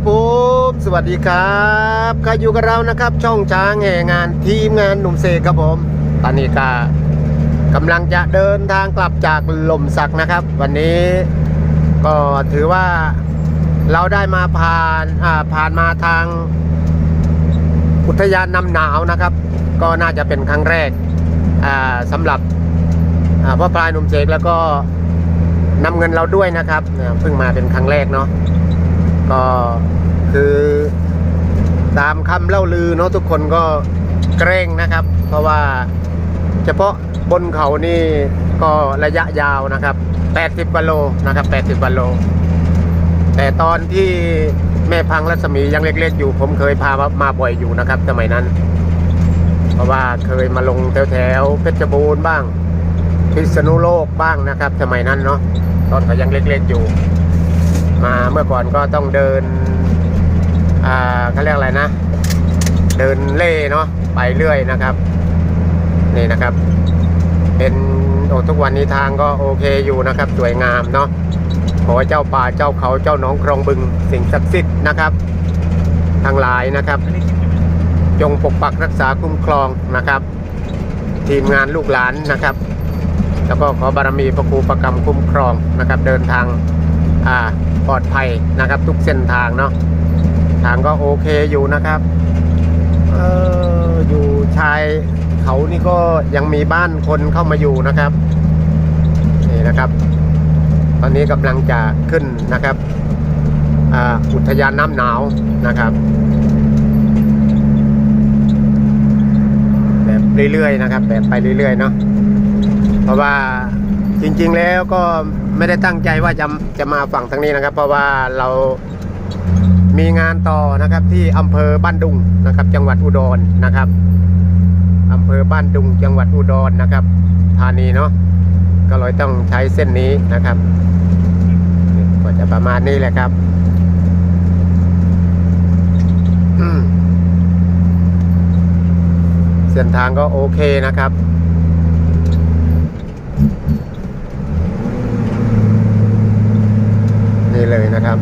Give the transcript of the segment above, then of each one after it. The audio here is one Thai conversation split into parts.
ครับผม สวัสดีครับก็อยู่กับเรานะครับ ช่องช้างแห่งานทีมงานหนุ่มเสกครับผม ตอนนี้ก็กำลังจะเดินทางกลับจากหล่มสักนะครับ วันนี้ก็ถือว่าเราได้มาผ่านอ่าผ่านมาทางอุทยานน้ำหนาวนะครับ ก็น่าจะเป็นครั้งแรกอ่าสำหรับอ่าพ่อปลายหนุ่มเสกแล้วก็นำเงินเราด้วยนะครับเพิ่งมาเป็นครั้งแรกเนาะ ก็คือตามคำเล่าลือเนาะทุกคนก็เกรงนะครับ เพราะว่าเฉพาะบนเขานี่ก็ระยะยาวนะครับ 80กิโลนะครับ 80กิโล แต่ตอนที่แม่พังรัศมียังเล็กๆอยู่ ผมเคยพามาบ่อยอยู่นะครับสมัยนั้น เพราะว่าเคยมาลงแถวๆเพชรบูรณ์บ้าง พิษณุโลกบ้างนะครับสมัยนั้นเนาะตอนเขายังเล็กๆอยู่ มาเมื่อก่อนก็ต้องเดินอ่าเขาเรียกอะไรนะ เดินเล่เนาะไปเรื่อยนะครับ นี่นะครับ เป็นโอ้ทุกวันนี้ทางก็โอเคอยู่นะครับ สวยงามเนาะขอเจ้าป่าเจ้าเขาเจ้าหน้องครองบึงสิ่งศักดิ์สิทธิ์นะครับทั้งหลายนะครับ จงปกปักรักษาคุ้มครองนะครับ ทีมงานลูกหลานนะครับ แล้วก็ขอบารมีพระครูประกรรมคุ้มครองนะครับ เดินทางอ่า ปลอดภัยนะครับ ทุกเส้นทางเนาะทางก็โอเคอยู่นะครับเอออยู่ชายเขานี่ก็ยังมีบ้านคนเข้ามาอยู่นะครับนี่นะครับ ตอนนี้กำลังจะขึ้นนะครับอ,อุทยานน้ำหนาวนะครับแบบเรื่อยๆนะครับ แบบไปเรื่อยๆเนาะเพราะว่าจริงๆแล้วก็ ไม่ได้ตั้งใจว่าจะจะมาฝั่งทางนี้นะครับ เพราะว่าเรามีงานต่อนะครับที่อำเภอบ้านดุงนะครับ จังหวัดอุดรนะครับอำเภอบ้านดุงจังหวัดอุดรนะครับธานีเนาะก็เลยต้องใช้เส้นนี้นะครับ ก็จะประมาณนี้แหละครับเส้นทางก็โอเคนะครับ นี่เลยนะครับ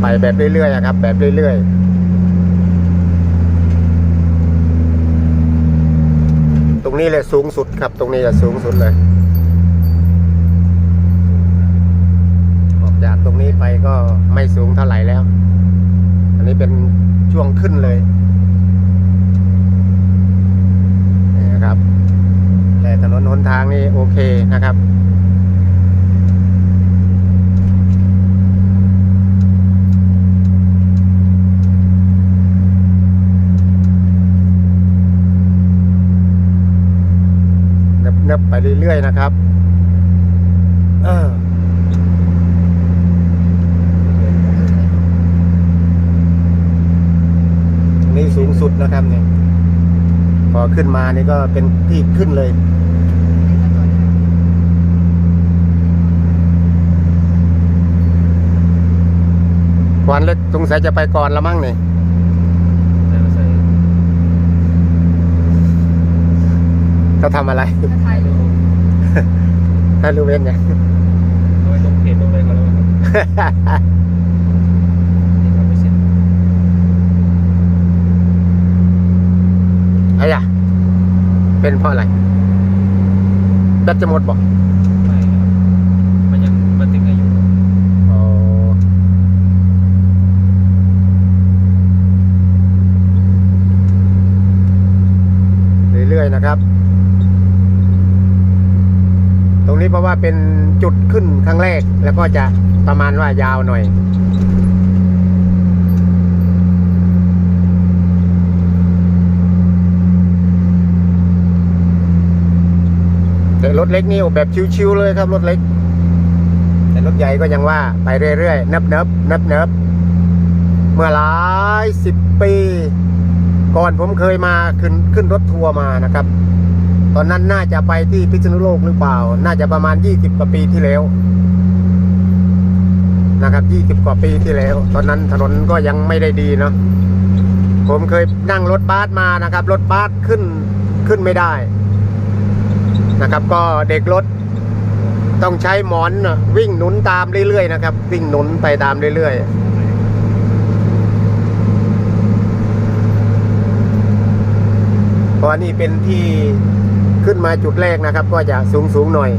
ไปแบบเรื่อยๆครับ แบบเรื่อยๆตรงนี้เลยสูงสุดครับ ตรงนี้จะสูงสุดเลย ออกจากตรงนี้ไปก็ไม่สูงเท่าไหร่แล้ว อันนี้เป็นช่วงขึ้นเลยนี่นะครับ แต่ถนนหนทางนี่โอเคนะครับเนิบๆไปเรื่อยๆนะครับเออนี่สูงสุดนะครับเนี่ย พอขึ้นมานี่ก็เป็นที่ขึ้นเลยควันเล็กสงสัยจะไปก่อนละมั้งเนี่ยเขาทำอะไรถ่ายรูปถ้ารู้เว้นไงเอาไปลงเพจลงอะไรเขาแล้วครับนี่ครับไม่เสร็จ ไอ้ยะเป็นเพราะอะไรแบตจะหมดบอกไม่ครับมันยังมันติดอายุอ๋อเรื่อยๆนะครับ ตรงนี้เพราะว่าเป็นจุดขึ้นครั้งแรกแล้วก็จะประมาณว่ายาวหน่อย แต่ร ถเล็กนี่แบบชิวๆเลยครับรถเล็ก แต่รถใหญ่ก็ยังว่าไปเรื่อยๆเนิบเนิบเนิบเนิบเมื่อหลายสิบปี ก่อนผมเคยมาขึ้นขึ้นรถทัวร์มานะครับ ตอนนั้นน่าจะไปที่พิษณุโลกหรือเปล่า น่าจะประมาณ20กว่าปีที่แล้วนะครับ20กว่าปีที่แล้ว ตอนนั้นถนนก็ยังไม่ได้ดีเนาะผมเคยนั่งรถบัสมานะครับ รถบัสขึ้นขึ้นไม่ได้ นะครับ ก็เด็กรถต้องใช้หมอนน่ะวิ่งหนุนตามเรื่อยๆนะครับ วิ่งหนุนไปตามเรื่อยๆเพราะว่านี่เป็นที่ขึ้นมาจุดแรกนะครับ ก็จะสูงสูงๆหน่อย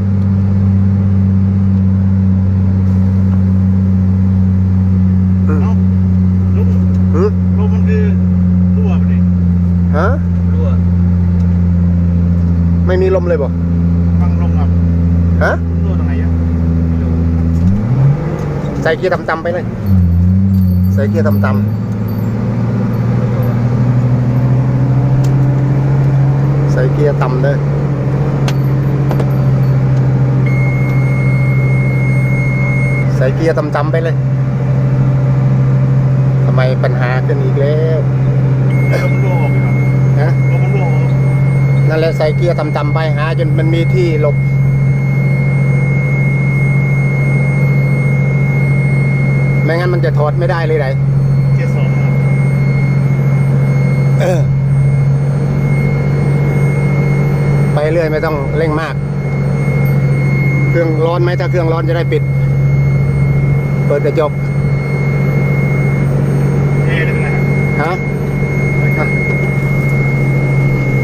อืมเอ้าลุงหือลมมันคือรั่วไปดิฮะรั่วไม่มีลมเลยบ่ฟังลมแบบ ฮะรั่วตรงไหนอะไม่รู้ใส่เกียร์ต่ำๆไปเลย ใส่เกียร์ต่ำๆใส่เกียร์ต่ำเลยใส่เกียร์ต่ำๆไปเลยทำไมปัญหาขึ้นอีกแล้วลมมันรั่วออกไปครับฮะ ลมมันรั่วออกนั่นแหละใส่เกียร์ต่ำๆไปหาจนมันมีที่หลบ ไม่งั้นมันจะถอดไม่ได้เลยไหนเกียร์สองครับเออ ไปเรื่อยไม่ต้องเร่งมาก เครื่องร้อนไหมถ้าเครื่องร้อนจะได้ปิด เปิดกระจกเอได้เป็นไงครับฮะ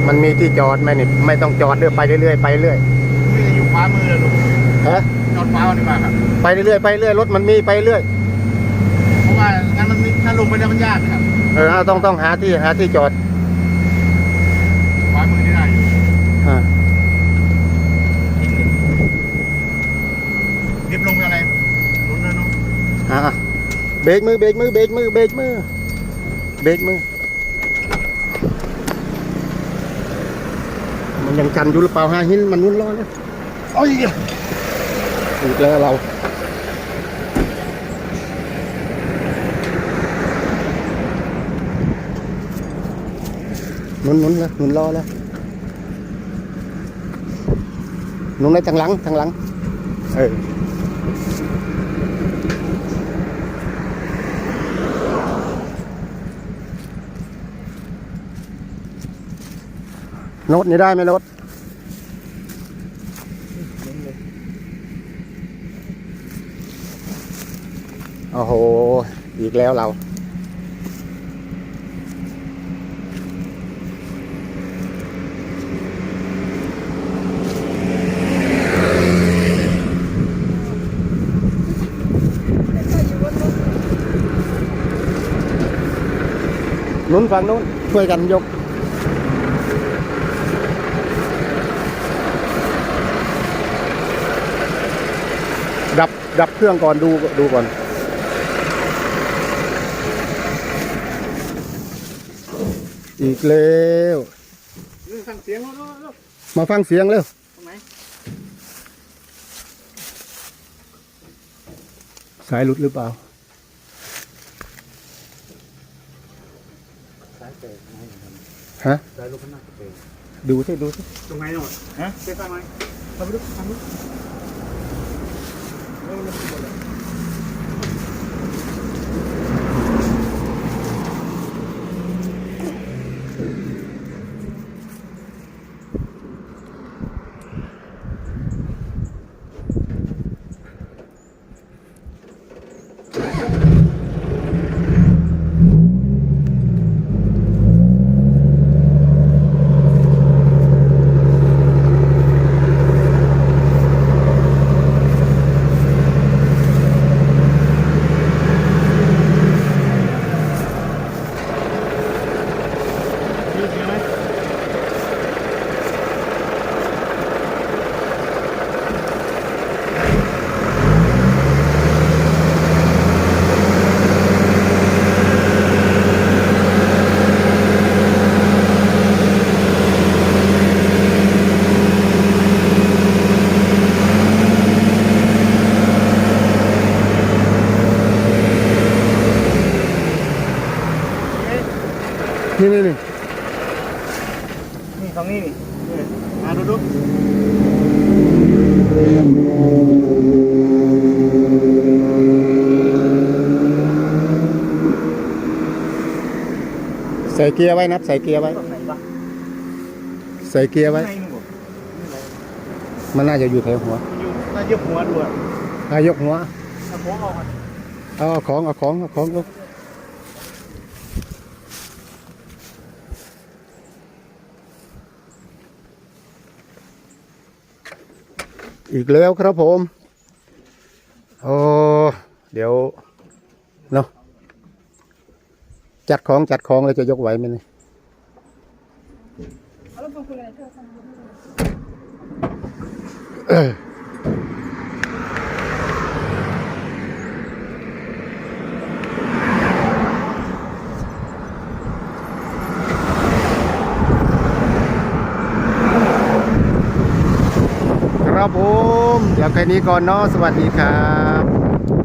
มันมีที่จอดไหมนี่ไม่ต้องจอดเรื่อยไปเรื่อยๆไปเรื่อยไม่จะอยู่ขวามือเลยลุงฮะจอดขวาเอาดีกว่าครับไปเรื่อยๆไปเรื่อยรถมันมีไปเรื่อย เพราะว่างั้นมันถ้า ลงไปแล้วมันยากนะครับเออต้องต้องหาที่หาที่จอดขวามือนี่ได้อยู่อ่าทิ้งเลยดิบลงไปอะไรลุ้นเลยเนาะอ่าเบรกมือเบรกมือเบรกมือเบรกมือเบรกมือ มันยังกันอยู่หรือเปล่าฮะหินมันนุ่นร้อนเลยโอ้ยอีกแล้วเรา หนุนหนุนแล้วหนุนรอแล้วหนุนได้ทางหลังทางหลัง เออโน้ตนี่ได้ไหมโน้ตโอ้โห อีกแล้วเรา นู้นฝั่งนู้นช่วยกันยก ดับดับเครื่องก่อนดูดูก่อน อีกแล้วนี่ฟังเสียงแล้วเนาะเนาะมาฟังเสียงเร็วตรงไหนสายหลุดหรือเปล่า สายเตะ ฮะดูสิดูสิตรงไหนเนาะฮะเตะฟังไหมทำไปดูฟังดูเออมันหมดเลย มีเสียงไหม นี่นี่นี่ นี่ตรงนี้นี่นี่มาดูดู ใส่เกียร์ไว้นับใส่เกียร์ไว้ ตรงไหนวะใส่เกียร์ไว้ ข้างในนู่นบ่มันน่าจะอยู่แถวหัวอยู่ใต้นายกหัวด้วยนายกหัวเอาหัวออกก่อนเอาของเอาของเอาของลูกอีกแล้วครับผมโอ้เดี๋ยวเนาะ จัดของจัดของแล้วจะยกไหวไหมเนี่ยครับผม เดี๋ยวแค่นี้ก่อนเนาะสวัสดีครับ